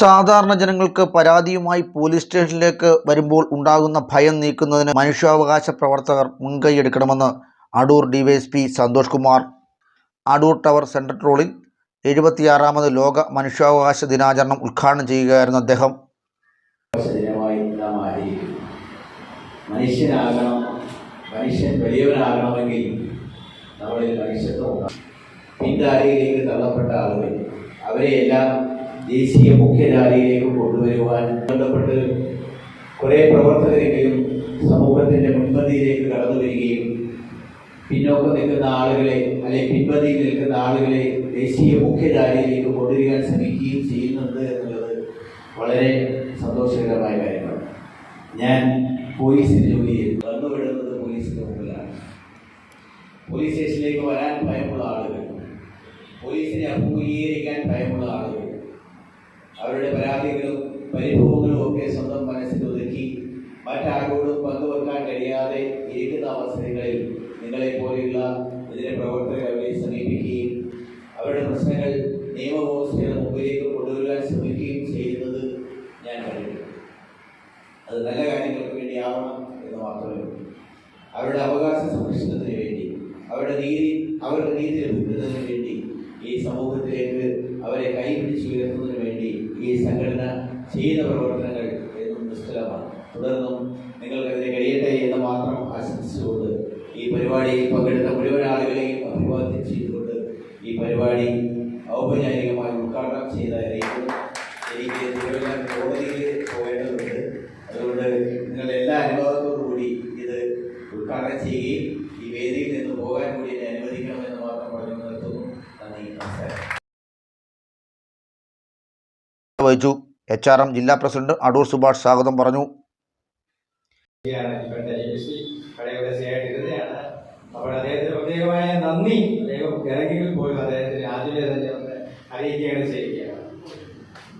സാധാരണ ജനങ്ങൾക്ക് പരാതിയുമായി പോലീസ് സ്റ്റേഷനിലേക്ക് വരുമ്പോൾ ഉണ്ടാകുന്ന ഭയം നീക്കുന്നതിന് മനുഷ്യാവകാശ പ്രവർത്തകർ മുൻകൈയെടുക്കണമെന്ന് Adoor DYSP Santhosh Kumar. Adoor tower central റോളിൽ എഴുപത്തിയാറാമത് ലോക മനുഷ്യാവകാശ ദിനാചരണം ഉദ്ഘാടനം ചെയ്യുകയായിരുന്നു അദ്ദേഹം. മനുഷ്യനാകണം മനുഷ്യൻ വലിയവനാകണമെങ്കിൽ തള്ളപ്പെട്ട ആളുകൾ അവരെയെല്ലാം ദേശീയ മുഖ്യധാരയിലേക്ക് കൊണ്ടുവരുവാൻ ബന്ധപ്പെട്ട് കുറേ പ്രവർത്തകരെങ്കിലും സമൂഹത്തിന്റെ മുൻപന്തിയിലേക്ക് കടന്നു വരികയും പിന്നോക്കം നിൽക്കുന്ന ആളുകളെ അല്ലെ പിൻപന്തിയിൽ നിൽക്കുന്ന ആളുകളെ ദേശീയ മുഖ്യധാരയിലേക്ക് കൊണ്ടുവരാൻ ശ്രമിക്കുകയും ചെയ്യുന്നുണ്ട് എന്നുള്ളത് വളരെ സന്തോഷകരമായ കാര്യമാണ്. ഞാൻ പോലീസിൽ ജോലി ചെയ്തു. വന്നുവിടുന്നത് പോലീസിന്റെ മുമ്പിലാണ്. പോലീസ് സ്റ്റേഷനിലേക്ക് വരാൻ ഭയമുള്ള ആളുകൾ. പോലീസിനെ അഭിമുഖീകരിക്കാൻ ഭയമുള്ള ആളുകൾ. അവരുടെ പരാതികളും പരിഭവങ്ങളും ഒക്കെ സ്വന്തം മനസ്സിൽ ഒതുക്കി മറ്റാരോടും പങ്കുവെക്കാൻ കഴിയാതെ ഇരിക്കുന്ന അവസരങ്ങളിൽ നിങ്ങളെ പോലെയുള്ള ഇതിലെ പ്രവർത്തകർ അവരെ സമീപിക്കുകയും അവരുടെ പ്രശ്നങ്ങൾ നിയമവ്യവസ്ഥയുടെ മുമ്പിലേക്ക് കൊണ്ടുവരാൻ ശ്രമിക്കുകയും ചെയ്യുന്നത് ഞാൻ കണ്ടിട്ടുണ്ട്. അത് നല്ല കാര്യങ്ങൾക്ക് വേണ്ടിയാവണം എന്ന് മാത്രമേ അവരുടെ അവകാശ സംരക്ഷണത്തിന് വേണ്ടി അവരുടെ നീതി അവരുടെ നീതി ലഭിക്കുന്നതിന് വേണ്ടി ഈ സമൂഹത്തിലേക്ക് അവരെ കൈപിടിച്ചുയർത്തുന്നതിന് വേണ്ടി ഈ സംഘടന ചെയ്യുന്ന പ്രവർത്തനങ്ങൾ എന്നും നിഷ്ഫലമാണ്? തുടർന്നും നിങ്ങൾക്കതിന് കഴിയട്ടെ എന്ന് മാത്രം ആശംസിച്ചുകൊണ്ട് ഈ പരിപാടിയിൽ പങ്കെടുത്ത മുഴുവൻ ആളുകളെയും അഭിവാദ്യം ചെയ്തുകൊണ്ട് ഈ പരിപാടി ഔപചാരികമായി ഉദ്ഘാടനം ചെയ്തായിരിക്കും എനിക്ക് തിരുവനന്തപുരം കോടതിയിൽ പോകേണ്ടതുണ്ട്. അതുകൊണ്ട് നിങ്ങളുടെ എല്ലാ അനുഭവത്തോടു കൂടി ഇത് ഉദ്ഘാടനം ചെയ്യുകയും ഈ വേദിയിൽ നിന്ന് പോകാൻ കൂടി എന്നെ അനുവദിക്കണമെന്ന് മാത്രം പറഞ്ഞു നിർത്തുന്നു. നന്ദി. നമസ്കാരം. വഹിച്ചു. എച്ച് ആർ എം ജില്ലാ പ്രസിഡന്റ് അടൂർ സുഭാഷ് സ്വാഗതം പറഞ്ഞു.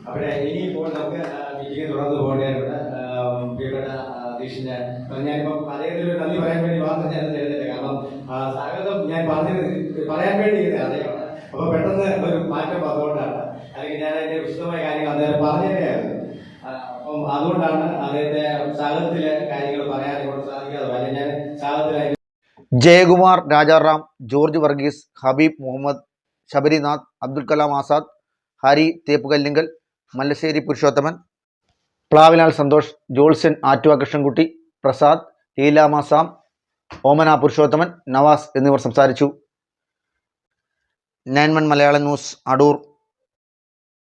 അപ്പോൾ മീറ്റിംഗ് കാരണം സ്വാഗതം ഞാൻ പറഞ്ഞത് പറയാൻ വേണ്ടി അദ്ദേഹമാണ്. അപ്പോൾ പെട്ടെന്ന് ഒരു മാറ്റം അതുകൊണ്ടാണ് അല്ലെങ്കിൽ ഞാൻ അതിന്റെ വിശദമായ കാര്യങ്ങൾ അദ്ദേഹം പറഞ്ഞു ആ, അപ്പം അതുകൊണ്ടാണ് അദ്ദേഹത്തെ സാഗതത്തിലെ കാര്യങ്ങൾ പറയാൻ കൊണ്ട് സാധിക്കാതെ അല്ലെങ്കിൽ ഞാൻ സാഗതത്തിലായി ജയകുമാർ രാജാറാം ജോർജ് വർഗീസ് ഹബീബ് മുഹമ്മദ് ശബരിനാഥ് അബ്ദുൽ കലാം ആസാദ് ഹരി തേപ്പുകല്ലിങ്കൽ മല്ലശ്ശേരി പുരുഷോത്തമൻ പ്ലാവിനാൽ സന്തോഷ് ജോൾസൻ ആറ്റുവ കൃഷ്ണൻകുട്ടി പ്രസാദ് ലീലാമാസാം ഓമന പുരുഷോത്തമൻ നവാസ് എന്നിവർ സംസാരിച്ചു. Nine one Malayalam news Adoor.